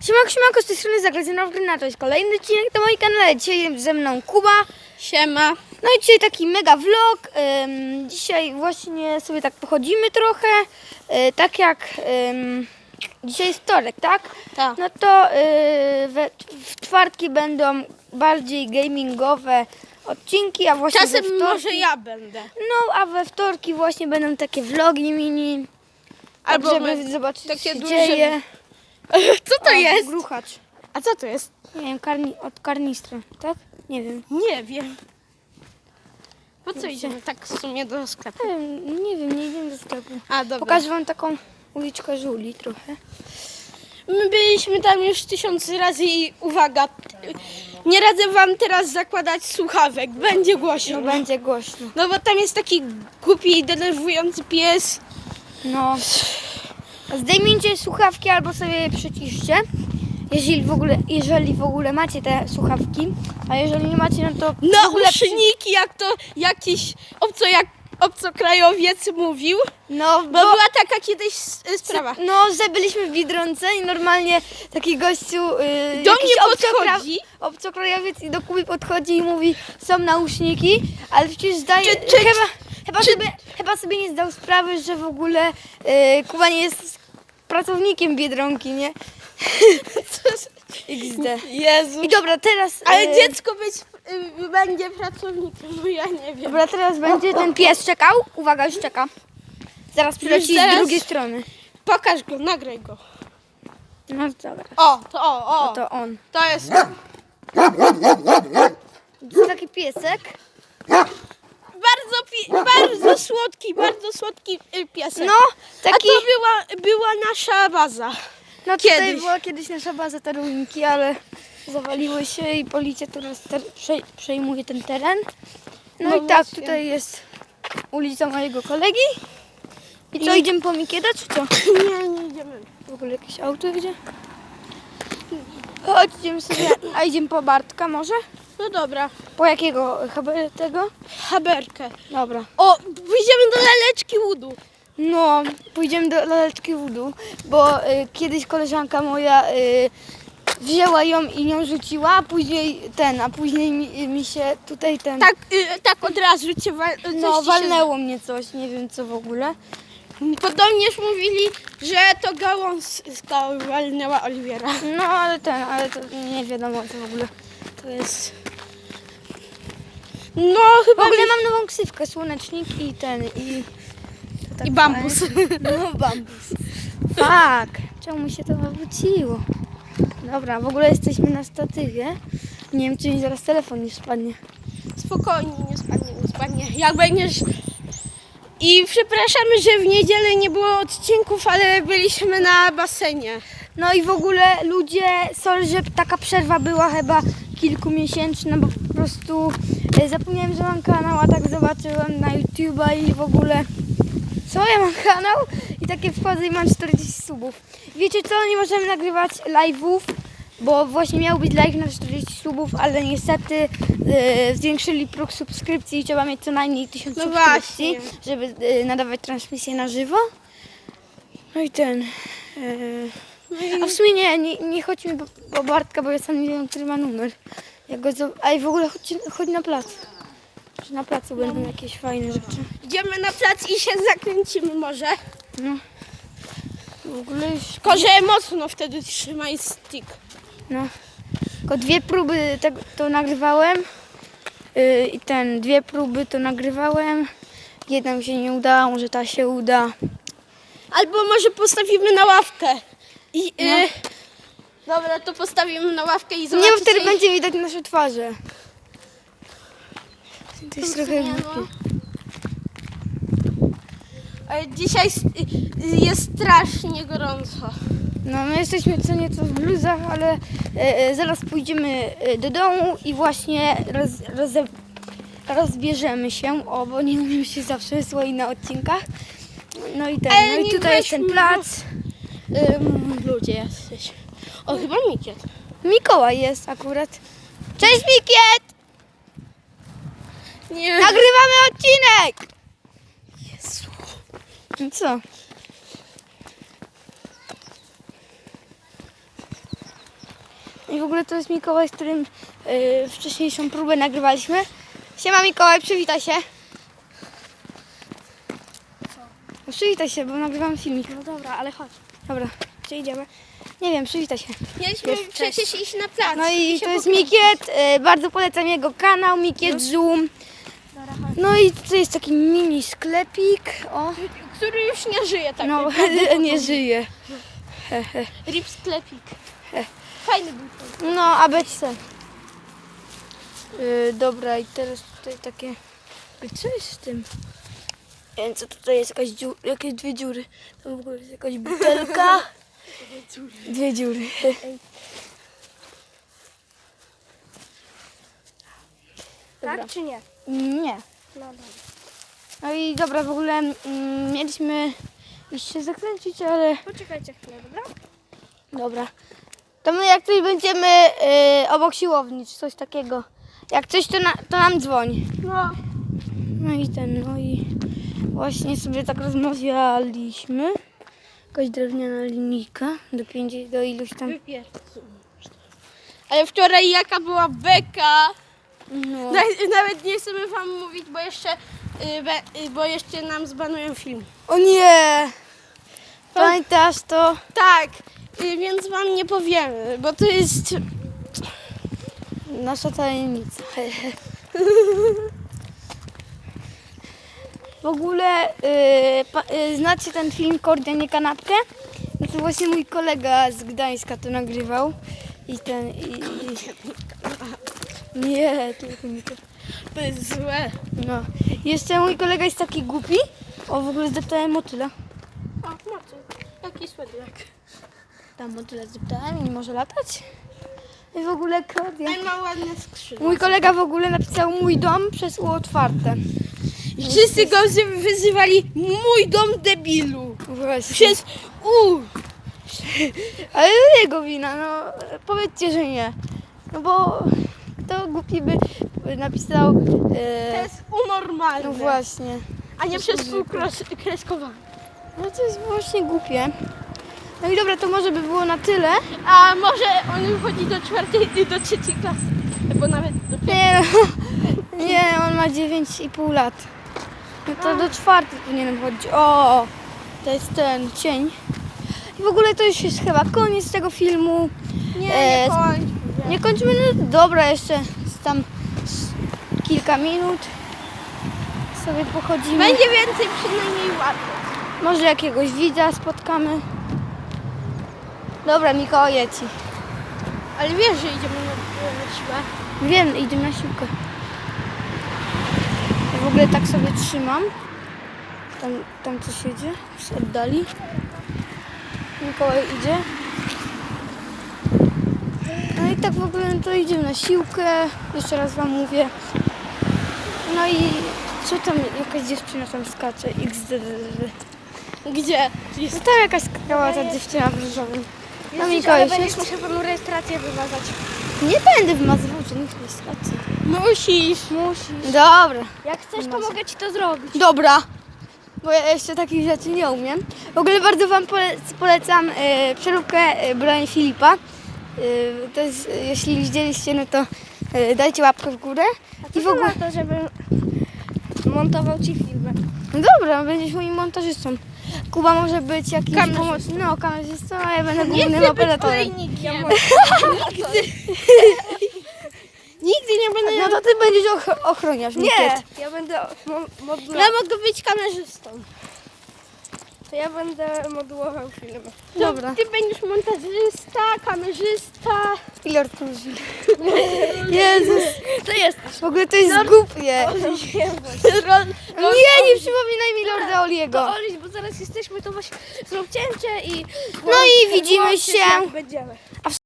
Siemanko, siemanko, z tej strony Zaglezyna Gryna, to jest kolejny odcinek na moim kanale. Dzisiaj jest ze mną Kuba. Siema. No i dzisiaj taki mega vlog. Ym, dzisiaj właśnie sobie tak pochodzimy trochę. Y, tak jak ym, dzisiaj jest wtorek, tak? Tak. No to y, we, w czwartki będą bardziej gamingowe odcinki, a właśnie Czasem we wtorki, może ja będę. No, a we wtorki właśnie będą takie vlogi mini. Albo Albo żeby zobaczyć, takie co się duże- dzieje. Co to jest? Gruchacz. A co to jest? Nie wiem, karni, od karnistry, tak? Nie wiem. Nie wiem. Po co idziemy tak w sumie do sklepu? Nie wiem, nie wiem, nie idziemy do sklepu. A dobra. Pokażę wam taką uliczkę żuli trochę. My byliśmy tam już tysiąc razy i uwaga, nie radzę wam teraz zakładać słuchawek, będzie głośno. No będzie głośno. No bo tam jest taki głupi i denerwujący pies. No. Zdejmijcie słuchawki albo sobie je przyciszcie. Jeżeli w ogóle, jeżeli w ogóle macie te słuchawki, a jeżeli nie macie, no to ogóle przy... Nauszniki, jak to jakiś obco, jak obcokrajowiec mówił. No, Bo bo, była taka kiedyś sprawa. no, że byliśmy w Biedronce i normalnie taki gościu yy, Do mnie podchodzi. obcokrajowiec i do Kuby podchodzi i mówi są nauszniki, ale przecież zdaje, Czy- czy- chyba, chyba, czy- sobie, chyba sobie nie zdał sprawy, że w ogóle yy, Kuba nie jest pracownikiem Biedronki, nie? XD. Jezu. I dobra, teraz... Ale yy, dziecko być y, będzie pracownikiem, no ja nie wiem. Dobra, teraz będzie ten pies czekał. Uwaga, już czeka. Zaraz przyleci zaraz. z drugiej strony. Pokaż go, nagraj go. No dobra, O, to o, o. to on. To jest. To jest taki piesek. Bardzo, pi- bardzo słodki, bardzo słodki y, piesek. No, A taki... to była, była nasza baza. No tutaj kiedyś. była kiedyś nasza baza tarunki, ale zawaliły się i policja teraz ter- prze- przejmuje ten teren. No, No i tak, właśnie. tutaj jest ulica mojego kolegi. I co, I- idziemy po Mikieda, czy co? Nie, nie idziemy. W ogóle jakieś auto idzie? Chodź, idziemy sobie, a idziemy po Bartka może? No dobra, Po jakiego? Chyba tego? haberkę. Dobra. O, pójdziemy do laleczki łudu. No, pójdziemy do laleczki wudu, bo y, kiedyś koleżanka moja y, wzięła ją i nią rzuciła, a później ten, a później mi, mi się tutaj ten, Tak, y, tak od razu cię coś no ci się- walnęło mnie coś, nie wiem co w ogóle. Podobnież mówili, że to gałązka walnęła Oliwiera. No ale ten, ale to nie wiadomo co w ogóle to jest. No, W chyba ogóle mi- mam nową ksywkę, słonecznik i ten, i... tak I bambus. No bambus. Fuck, czemu mi się to wróciło? Dobra, w ogóle jesteśmy na statywie. Nie wiem, czy mi zaraz telefon nie spadnie. Spokojnie, nie spadnie, nie spadnie. Jak będziesz... I przepraszamy, że w niedzielę nie było odcinków, ale byliśmy na basenie. No i w ogóle ludzie, sorry, że taka przerwa była chyba kilkumiesięczna, bo po prostu e, zapomniałem, że mam kanał, a tak zobaczyłem na YouTube'a i w ogóle co, ja mam kanał i takie wchodzę i mam 40 subów. Wiecie co, nie możemy nagrywać live'ów, bo właśnie miał być live na 40 subów, ale niestety e, zwiększyli próg subskrypcji i trzeba mieć co najmniej 1000 No subskrypcji, właśnie. żeby e, nadawać transmisję na żywo. No i ten... E, a w sumie nie, nie, nie chodź mi po, po Bartka, bo ja sam nie wiem, który ma numer. Jak go zob- A i w ogóle chodź, chodź na plac. Że na placu będą jakieś fajne rzeczy. Idziemy na plac i się zakręcimy może. No. W ogóle już... Tylko, że mocno wtedy trzymaj stick. No. Tylko dwie próby tego, to nagrywałem. Yy, I ten, dwie próby to nagrywałem. Jedna mi się nie udała, może ta się uda. Albo może postawimy na ławkę. I, y, dobra, to postawimy na ławkę i Nie, zobaczycie. bo wtedy będzie widać nasze twarze. To jest trochę Nie, głupie. Ale dzisiaj s- y, jest strasznie gorąco. No, my jesteśmy co nieco w bluzach, ale e, e, zaraz pójdziemy e, do domu i właśnie roz, roze, rozbierzemy się, o, bo nie umiem się zawsze słoi na odcinkach. No i ten, Ale no i nie tutaj jest ten plac. Ym, ludzie jesteś. O, chyba Mikiet. Mikołaj jest akurat. Cześć Mikiet! Nie. Nagrywamy odcinek! Jezu. I Co? I w ogóle to jest Mikołaj, z którym yy, wcześniejszą próbę nagrywaliśmy. Siema Mikołaj, przywitaj się. No, przywitaj się, bo nagrywam filmik. No dobra, ale chodź. Dobra, Gdzie idziemy? nie wiem, przywitaj się. Mieliśmy Jest, przecież iść na plac. No i to jest. Mikiet, yy, bardzo polecam jego kanał, Mikiet Zoom. Dobra, chodź. No i tutaj jest taki mini sklepik, o. Który już nie żyje tak. No, nie żyje. Rip sklepik. Fajny był. to. No, ABC. Yy, dobra, i teraz tutaj takie... Co jest z tym? Co tutaj jest, jakaś dziu... jakieś dwie dziury. Tam w ogóle jest jakaś butelka. Dwie dziury. Dobra. Tak czy nie? Nie. No dobra. No i dobra, w ogóle mm, mieliśmy iść się zakręcić, ale Poczekajcie chwilę, dobra? dobra. To my jak coś będziemy yy, obok siłowni, czy coś takiego. Jak coś, to, na, to nam dzwoń. No. No i ten, no i właśnie sobie tak rozmawialiśmy. Jakaś drewniana linijka do pięć, do iluś tam. Ale wczoraj jaka była beka. No. Na- Nawet nie chcemy wam mówić, bo jeszcze, y, be- y, bo jeszcze nam zbanują film. O nie! Pamiętasz to? Tak, y, więc wam nie powiemy, bo to jest... Nasza tajemnica. W ogóle y, pa, y, znacie ten film Kordia nie kanapkę? No to właśnie mój kolega z Gdańska to nagrywał. I ten. I, i... Nie, tylko nie to. To jest złe. No. Jeszcze mój kolega jest taki głupi. O, w ogóle zdeptałem motyla. O, mocy. Jaki słodek. Tam motyla zdeptałem i nie może latać. I w ogóle Kordia. Mój kolega w ogóle napisał mój dom przez U otwarte. Wszyscy go zy- wyzywali mój dom debilu. Właśnie. Przez U. Ale jego wina, no powiedzcie, że nie. No bo kto głupi by napisał. To E, jest unormalne. no właśnie. A nie przez półkreskowanie. No to jest właśnie głupie. No i dobra, to może by było na tyle. A może on chodzi do czwartej i do trzeciej klasy. Albo nawet do piątej. Nie, no, nie on ma 9,5 lat. No to do czwartej powinienem chodzić. O, to jest ten cień. I w ogóle to już jest chyba koniec tego filmu. Nie, E, nie kończ. Nie kończymy, no dobra, jeszcze z tam z kilka minut sobie pochodzimy. Będzie więcej przynajmniej ładnych. Może jakiegoś widza spotkamy. Dobra, Mikołaj, jedź. Ale wiesz, że idziemy na, na siłę. Wiem, idę na siłkę. W ogóle tak sobie trzymam. Tam, tam coś jedzie, z oddali. Mikołaj idzie. No i tak w ogóle to idziemy na siłkę. Jeszcze raz wam mówię. No i co tam, jakaś dziewczyna tam skacze, xdd. Gdzie? No tam jakaś skakała ta dziewczyna w różowym. No Mikołaj, ale będziesz musiał panu rejestrację wymazać. Nie będę wymazywał żadnych rejestracji. Musisz. Musisz. Dobra. Jak chcesz, to mogę ci to zrobić. Dobra, bo ja jeszcze takich rzeczy nie umiem. W ogóle bardzo Wam pole- polecam e, przeróbkę e, broni Filipa. E, to jest, jeśli widzieliście, no to e, dajcie łapkę w górę. I I w ogóle, to, żebym montował ci filmy. no dobra, będziesz moim montażystą. Kuba może być jakimś pomocnym, no kamerzystą, a ja będę głównym operatorem. Nigdy. Nigdy nie będę... No to Ty będziesz och- ochroniarz, Nie, Mikiet. ja będę mo-. Ja mogę być kamerzystą. To ja będę modulował filmy. To Dobra. Ty będziesz montażysta, kamerzysta. Ile odkurzył? Jezus, To jest. w ogóle to jest głupie. Ro- Nie, nie przypominaj mi Lorda Oliego. Oliś, zaraz jesteśmy, to właśnie zróbcie i... No i widzimy się. będziemy. A w